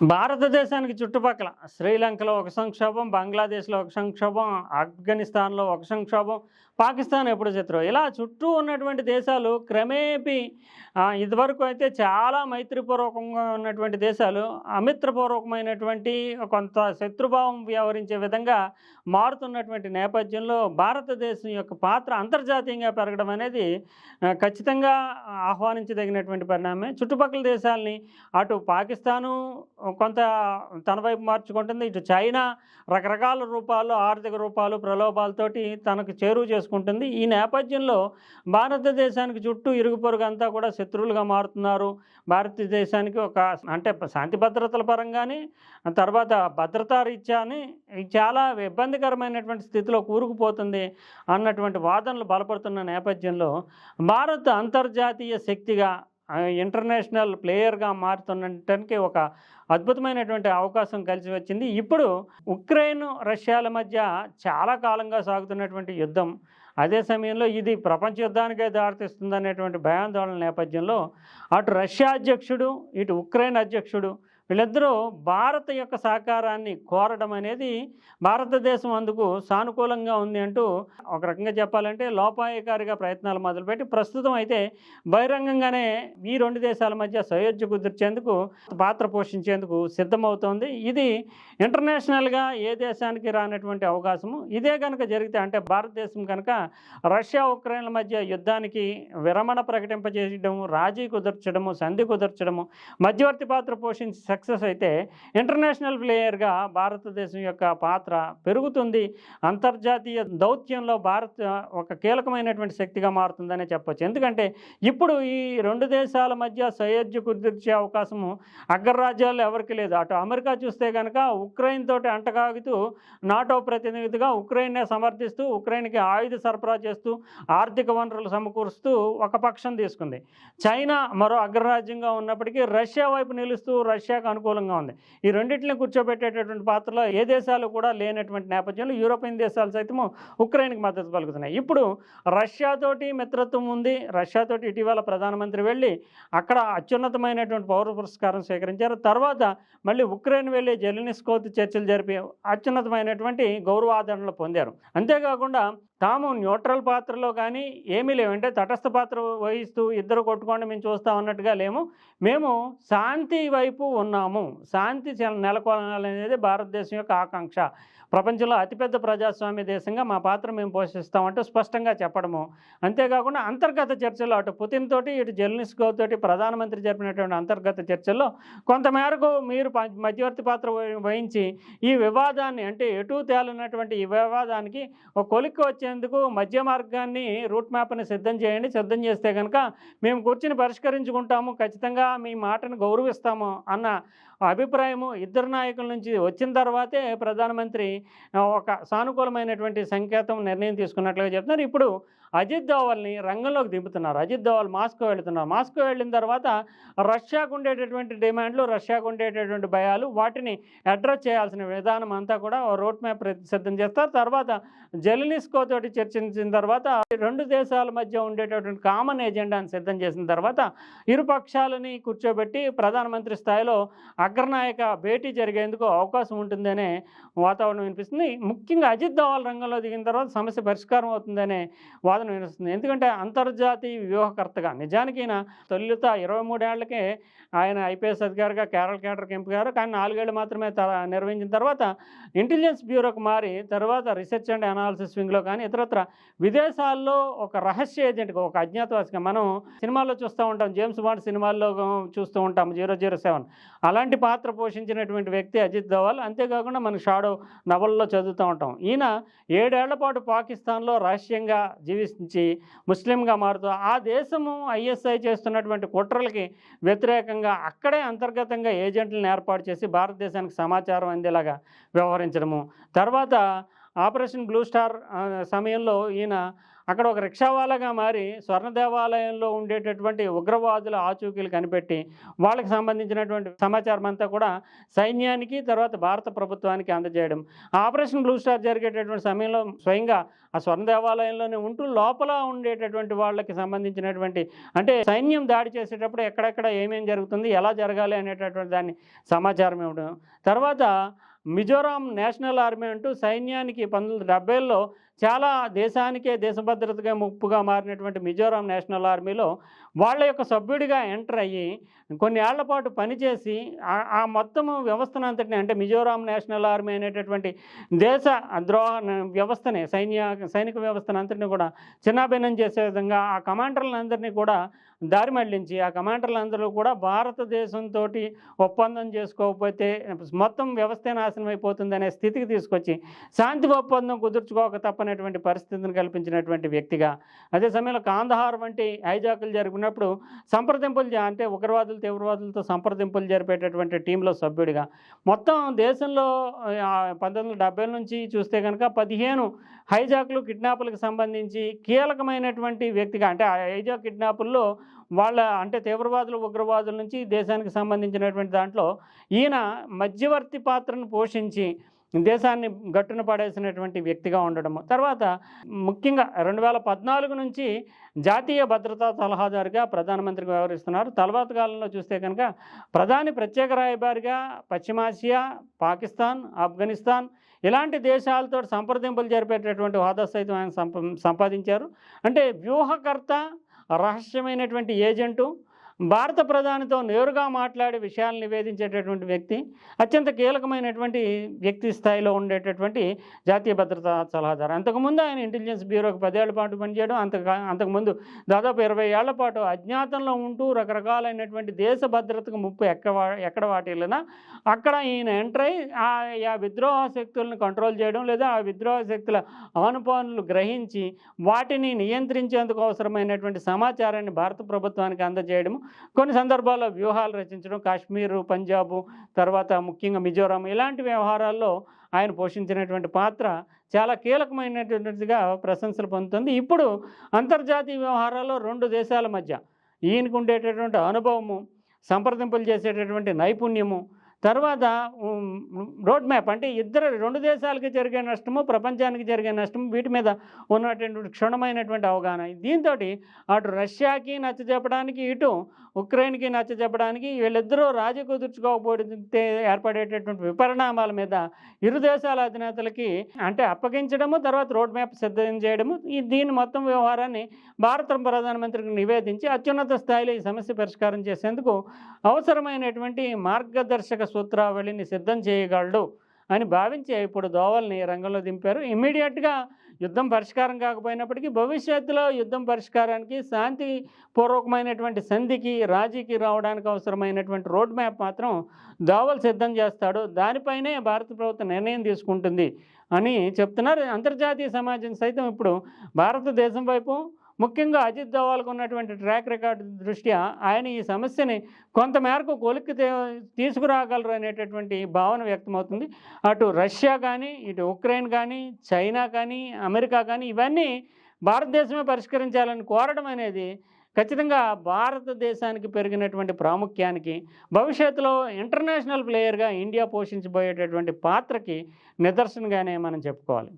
భారతదేశానికి చుట్టుపక్కల శ్రీలంకలో ఒక సంక్షోభం బంగ్లాదేశ్లో ఒక సంక్షోభం ఆఫ్ఘనిస్తాన్లో ఒక సంక్షోభం పాకిస్తాన్ ఎప్పుడు చిత్రం ఇలా చుట్టూ ఉన్నటువంటి దేశాలు క్రమేపీ ఇదివరకు అయితే చాలా మైత్రిపూర్వకంగా ఉన్నటువంటి దేశాలు అమిత్రపూర్వకమైనటువంటి కొంత శత్రుభావం వ్యవహరించే విధంగా మారుతున్నటువంటి నేపథ్యంలో భారతదేశం యొక్క పాత్ర అంతర్జాతీయంగా పెరగడం అనేది ఖచ్చితంగా ఆహ్వానించదగినటువంటి పరిణామే చుట్టుపక్కల దేశాలని అటు పాకిస్తాను కొంత తన వైపు మార్చుకుంటుంది. ఇటు చైనా రకరకాల రూపాలు ఆర్థిక రూపాలు ప్రలోభాలతోటి తనకు చేరువ చేసుకుంటుంది. ఈ నేపథ్యంలో భారతదేశానికి చుట్టూ ఇరుగు పొరుగు అంతా కూడా శత్రువులుగా మారుతున్నారు. భారతదేశానికి ఒక అంటే శాంతి భద్రతల పరంగానే తర్వాత భద్రతా రీత్యాని చాలా ఇబ్బందికరమైనటువంటి స్థితిలో కూరుకుపోతుంది అన్నటువంటి వాదనలు బలపడుతున్న నేపథ్యంలో భారత్ అంతర్జాతీయ శక్తిగా ఇంటర్నేషనల్ ప్లేయర్గా మారుతున్నటానికి ఒక అద్భుతమైనటువంటి అవకాశం కలిసి వచ్చింది. ఇప్పుడు ఉక్రెయిన్ రష్యాల మధ్య చాలా కాలంగా సాగుతున్నటువంటి యుద్ధం. అదే సమయంలో ఇది ప్రపంచ యుద్ధానికే దారితీస్తుంది అనేటువంటి భయాందోళన నేపథ్యంలో అటు రష్యా అధ్యక్షుడు ఇటు ఉక్రెయిన్ అధ్యక్షుడు వీళ్ళిద్దరూ భారత యొక్క సహకారాన్ని కోరడం అనేది భారతదేశం అందుకు సానుకూలంగా ఉంది అంటూ ఒక రకంగా చెప్పాలంటే లోపాయకారిగా ప్రయత్నాలు మొదలుపెట్టి ప్రస్తుతం అయితే బహిరంగంగానే ఈ రెండు దేశాల మధ్య సయోధ్య కుదిర్చేందుకు పాత్ర పోషించేందుకు సిద్ధమవుతోంది. ఇది ఇంటర్నేషనల్గా ఏ దేశానికి రానటువంటి అవకాశము. ఇదే కనుక జరిగితే అంటే భారతదేశం కనుక రష్యా ఉక్రెయిన్ల మధ్య యుద్ధానికి విరమణ ప్రకటింపజేయడం రాజీ కుదర్చడము సంధి కుదర్చడము మధ్యవర్తి పాత్ర పోషించి సక్సెస్ అయితే ఇంటర్నేషనల్ ప్లేయర్గా భారతదేశం యొక్క పాత్ర పెరుగుతుంది. అంతర్జాతీయ దౌత్యంలో భారత్ ఒక కీలకమైనటువంటి శక్తిగా మారుతుందనే చెప్పొచ్చు. ఎందుకంటే ఇప్పుడు ఈ రెండు దేశాల మధ్య సయోధ్య కుదిర్చే అవకాశము అగ్రరాజ్యాల్లో ఎవరికి లేదు. అటు అమెరికా చూస్తే కనుక ఉక్రెయిన్ తోటి అంటగాగుతూ నాటో ప్రతినిధిగా ఉక్రెయిన్నే సమర్థిస్తూ ఉక్రెయిన్కి ఆయుధ సరఫరా చేస్తూ ఆర్థిక వనరులు సమకూరుస్తూ ఒక పక్షం తీసుకుంది. చైనా మరో అగ్రరాజ్యంగా ఉన్నప్పటికీ రష్యా వైపు నిలుస్తూ రష్యాకు అనుకూలంగా ఉంది. ఈ రెండింటిని కూర్చోబెట్టేటటువంటి పాత్రలో ఏ దేశాలు కూడా లేనటువంటి నేపథ్యంలో యూరోపియన్ దేశాలు సైతము ఉక్రెయిన్కి మద్దతు పలుకుతున్నాయి. ఇప్పుడు రష్యాతోటి మిత్రత్వం ఉంది. రష్యాతోటి ఇటీవల ప్రధానమంత్రి వెళ్ళి అక్కడ అత్యున్నతమైనటువంటి పౌర పురస్కారం స్వీకరించారు. తర్వాత మళ్ళీ ఉక్రెయిన్ వెళ్ళి జెలినిస్కోత్ చర్చలు జరిపి అత్యున్నతమైనటువంటి గౌరవాదరణలు పొందారు. అంతేకాకుండా తాము న్యూట్రల్ పాత్రలో కానీ ఏమీ లేవు. అంటే తటస్థ పాత్ర వహిస్తూ ఇద్దరు కొట్టుకోండి మేము చూస్తాం అన్నట్టుగా లేము. మేము శాంతి వైపు ఉన్నాము శాంతి నెలకొనాలనేది భారతదేశం యొక్క ఆకాంక్ష. ప్రపంచంలో అతిపెద్ద ప్రజాస్వామ్య దేశంగా మా పాత్ర మేము పోషిస్తామంటూ స్పష్టంగా చెప్పడము. అంతేకాకుండా అంతర్గత చర్చలు అటు పుతిన్ తోటి ఇటు జెల్నిస్కో తోటి ప్రధానమంత్రి జరిపినటువంటి అంతర్గత చర్చల్లో కొంతమేరకు మీరు మధ్యవర్తి పాత్ర వహించి ఈ వివాదాన్ని అంటే ఎటు తేలినటువంటి ఈ వివాదానికి ఒక కొలిక్కి వచ్చేందుకు మధ్య మార్గాన్ని రూట్ మ్యాప్ని సిద్ధం చేయండి. సిద్ధం చేస్తే కనుక మేము కూర్చుని పరిష్కరించుకుంటాము. ఖచ్చితంగా మీ మాటను గౌరవిస్తాము అన్న అభిప్రాయము ఇద్దరు నాయకుల నుంచి వచ్చిన తర్వాతే ప్రధానమంత్రి ఒక సానుకూలమైనటువంటి సంకేతం నిర్ణయం తీసుకున్నట్లుగా చెప్తున్నారు. ఇప్పుడు అజిత్ దోవల్ని రంగంలోకి దింపుతున్నారు. అజిత్ దోవల్ మాస్కో వెళుతున్నారు. మాస్కో వెళ్ళిన తర్వాత రష్యాకు ఉండేటటువంటి డిమాండ్లు రష్యాకు ఉండేటటువంటి భయాలు వాటిని అడ్రస్ చేయాల్సిన విధానం అంతా కూడా రోడ్ మ్యాప్ సిద్ధం చేస్తారు. తర్వాత జెలినిస్కో తోటి చర్చించిన తర్వాత రెండు దేశాల మధ్య ఉండేటటువంటి కామన్ ఎజెండాను సిద్ధం చేసిన తర్వాత ఇరు పక్షాలని కూర్చోబెట్టి ప్రధానమంత్రి స్థాయిలో అగ్రనాయక భేటీ జరిగేందుకు అవకాశం ఉంటుందనే వాతావరణం వినిపిస్తుంది. ముఖ్యంగా అజిత్ దోవల్ రంగంలో దిగిన తర్వాత సమస్య పరిష్కారం అవుతుందనే వాదన వినిపిస్తుంది. ఎందుకంటే అంతర్జాతీయ వ్యూహకర్తగా నిజానికి ఈయన తొలుత ఇరవై మూడేళ్ళకే ఆయన ఐపీఎస్ అధికారిగా కేరళ కేడర్కి ఎంపికారు కానీ నాలుగేళ్ళు మాత్రమే త- నిర్వహించిన తర్వాత ఇంటెలిజెన్స్ బ్యూరోకి మారి తర్వాత రీసెర్చ్ అండ్ అనాలిసిస్ వింగ్లో కానీ ఇతరత్ర విదేశాల్లో ఒక రహస్య ఏజెంట్గా ఒక అజ్ఞాతవాసిగా మనం సినిమాల్లో చూస్తూ ఉంటాం. జేమ్స్ బాండ్ సినిమాల్లో చూస్తూ ఉంటాం జీరో జీరో సెవెన్. అలాంటి పాత్ర పోషించినటువంటి వ్యక్తి అజిత్ దోవల్. అంతేకాకుండా మనం షాడో నవల్లో చదువుతూ ఉంటాం. ఈయన ఏడేళ్ళ పాటు పాకిస్తాన్లో రహస్యంగా ప్రవేశించి ముస్లింగా మారుతూ ఆ దేశము ఐఎస్ఐ చేస్తున్నటువంటి కుట్రలకి వ్యతిరేకంగా అక్కడే అంతర్గతంగా ఏజెంట్లను ఏర్పాటు చేసి భారతదేశానికి సమాచారం అందేలాగా వ్యవహరించడము. తర్వాత ఆపరేషన్ బ్లూ స్టార్ సమయంలో ఈయన అక్కడ ఒక రిక్షావాలాగా మారి స్వర్ణ దేవాలయంలో ఉండేటటువంటి ఉగ్రవాదుల ఆచూకీలు కనిపెట్టి వాళ్ళకి సంబంధించినటువంటి సమాచారం అంతా కూడా సైన్యానికి తర్వాత భారత ప్రభుత్వానికి అందజేయడం. ఆపరేషన్ బ్లూ స్టార్ జరిగేటటువంటి సమయంలో స్వయంగా ఆ స్వర్ణ దేవాలయంలోనే ఉంటూ లోపల ఉండేటటువంటి వాళ్ళకి సంబంధించినటువంటి అంటే సైన్యం దాడి చేసేటప్పుడు ఎక్కడెక్కడ ఏమేం జరుగుతుంది ఎలా జరగాలి అనేటటువంటి దాన్ని సమాచారం ఇవ్వడం. తర్వాత మిజోరాం నేషనల్ ఆర్మీ అంటూ సైన్యానికి పంతొమ్మిది డెబ్బైలో చాలా దేశానికే దేశ భద్రతగా ముప్పుగా మారినటువంటి మిజోరాం నేషనల్ ఆర్మీలో వాళ్ళ యొక్క సభ్యుడిగా ఎంటర్ అయ్యి కొన్ని ఏళ్ళ పాటు పనిచేసి ఆ- మొత్తము మొత్తం వ్యవస్థను అంతటిని అంటే మిజోరాం నేషనల్ ఆర్మీ అనేటటువంటి దేశ ద్రోహ వ్యవస్థని సైన్య సైనిక వ్యవస్థను అంతటిని కూడా చిన్నాభిన్నం చేసే విధంగా ఆ కమాండర్లందరినీ కూడా దారి మళ్ళించి ఆ కమాండర్లందరూ కూడా భారతదేశంతో ఒప్పందం చేసుకోకపోతే మొత్తం వ్యవస్థ నాశనం అయిపోతుందనే స్థితికి తీసుకొచ్చి శాంతి ఒప్పందం కుదుర్చుకోక తప్పని తప్పనటువంటి పరిస్థితిని కల్పించినటువంటి వ్యక్తిగా. అదే సమయంలో కాందహార్ వంటి హైజాకులు జరిపినప్పుడు సంప్రదింపులు అంటే ఉగ్రవాదులు తీవ్రవాదులతో సంప్రదింపులు జరిపేటటువంటి టీంలో సభ్యుడిగా. మొత్తం దేశంలో పంతొమ్మిది వందల నుంచి చూస్తే కనుక పదిహేను హైజాక్లు కిడ్నాపులకు సంబంధించి కీలకమైనటువంటి వ్యక్తిగా అంటే హైజాక్ కిడ్నాపుల్లో వాళ్ళ అంటే తీవ్రవాదులు ఉగ్రవాదుల నుంచి దేశానికి సంబంధించినటువంటి దాంట్లో ఈయన మధ్యవర్తి పాత్రను పోషించి దేశాన్ని గట్టున పడేసినటువంటి వ్యక్తిగా ఉండడము తర్వాత ముఖ్యంగా రెండు వేల పద్నాలుగు నుంచి జాతీయ భద్రతా సలహాదారుగా ప్రధానమంత్రికి వ్యవహరిస్తున్నారు. తర్వాత కాలంలో చూస్తే కనుక ప్రధాని ప్రత్యేక రాయబారిగా పశ్చిమాసియా పాకిస్తాన్ ఆఫ్ఘనిస్తాన్ ఇలాంటి దేశాలతో సంప్రదింపులు జరిపేటటువంటి హోదా సైతం ఆయన సంప సంపాదించారు. అంటే వ్యూహకర్త రహస్యమైనటువంటి ఏజెంటు భారత ప్రధానితో నేరుగా మాట్లాడే విషయాలు నివేదించేటటువంటి వ్యక్తి అత్యంత కీలకమైనటువంటి వ్యక్తి స్థాయిలో ఉండేటటువంటి జాతీయ భద్రతా సలహాదారు. అంతకుముందు ఆయన ఇంటెలిజెన్స్ బ్యూరోకి పదేళ్ళ పాటు పనిచేయడం అంత అంతకుముందు దాదాపు ఇరవై ఏళ్ళ పాటు అజ్ఞాతంలో ఉంటూ రకరకాలైనటువంటి దేశ భద్రతకు ముప్పు ఎక్క ఎక్కడ వాటిల్లినా అక్కడ ఈయన ఎంటర్ అయి ఆ ఆ విద్రోహ శక్తులను కంట్రోల్ చేయడం లేదా ఆ విద్రోహ శక్తుల ఆనుపానులు గ్రహించి వాటిని నియంత్రించేందుకు అవసరమైనటువంటి సమాచారాన్ని భారత ప్రభుత్వానికి అందజేయడం కొన్ని సందర్భాల్లో వ్యూహాలు రచించడం కాశ్మీరు పంజాబు తర్వాత ముఖ్యంగా మిజోరాం ఇలాంటి వ్యవహారాల్లో ఆయన పోషించినటువంటి పాత్ర చాలా కీలకమైనటువంటిదిగా ప్రశంసలు పొందుతుంది. ఇప్పుడు అంతర్జాతీయ వ్యవహారాల్లో రెండు దేశాల మధ్య ఈయనకు ఉండేటటువంటి అనుభవము సంప్రదింపులు చేసేటటువంటి నైపుణ్యము తర్వాత రోడ్ మ్యాప్ అంటే ఇద్దరు రెండు దేశాలకి జరిగే నష్టము ప్రపంచానికి జరిగే నష్టము వీటి మీద ఉన్నటువంటి క్షుణ్ణమైనటువంటి అవగాహన. దీంతో అటు రష్యాకి నచ్చ చెప్పడానికి ఇటు ఉక్రెయిన్కి నచ్చ చెప్పడానికి వీళ్ళిద్దరూ రాజీ కుదుర్చుకోకపోతే ఏర్పడేటటువంటి విపరిణామాల మీద ఇరు దేశాల అధినేతలకి అంటే అప్పగించడము తర్వాత రోడ్ మ్యాప్ సిద్ధం చేయడము ఈ దీని మొత్తం వ్యవహారాన్ని భారత ప్రధానమంత్రికి నివేదించి అత్యున్నత స్థాయిలో ఈ సమస్య పరిష్కారం చేసేందుకు అవసరమైనటువంటి మార్గదర్శక సూత్రావళిని సిద్ధం చేయగలడు అని భావించి ఇప్పుడు దోవల్ని రంగంలో దింపారు. ఇమ్మీడియట్గా యుద్ధం పరిష్కారం కాకపోయినప్పటికీ భవిష్యత్తులో యుద్ధం పరిష్కారానికి శాంతి పూర్వకమైనటువంటి సంధికి రాజీకి రావడానికి అవసరమైనటువంటి రోడ్ మ్యాప్ మాత్రం దోవల్ సిద్ధం చేస్తాడు. దానిపైనే భారత ప్రభుత్వం నిర్ణయం తీసుకుంటుంది అని చెప్తున్నారు. అంతర్జాతీయ సమాజం సైతం ఇప్పుడు భారతదేశం వైపు ముఖ్యంగా అజిత్ దోవాల్కు ఉన్నటువంటి ట్రాక్ రికార్డు దృష్ట్యా ఆయన ఈ సమస్యని కొంతమేరకు కొలిక్కి తీసుకురాగలరు అనేటటువంటి భావన వ్యక్తమవుతుంది. అటు రష్యా కానీ ఇటు ఉక్రెయిన్ కానీ చైనా కానీ అమెరికా కానీ ఇవన్నీ భారతదేశమే పరిష్కరించాలని కోరడం అనేది ఖచ్చితంగా భారతదేశానికి పెరిగినటువంటి ప్రాముఖ్యానికి భవిష్యత్తులో ఇంటర్నేషనల్ ప్లేయర్గా ఇండియా పోషించబోయేటటువంటి పాత్రకి నిదర్శనగానే మనం చెప్పుకోవాలి.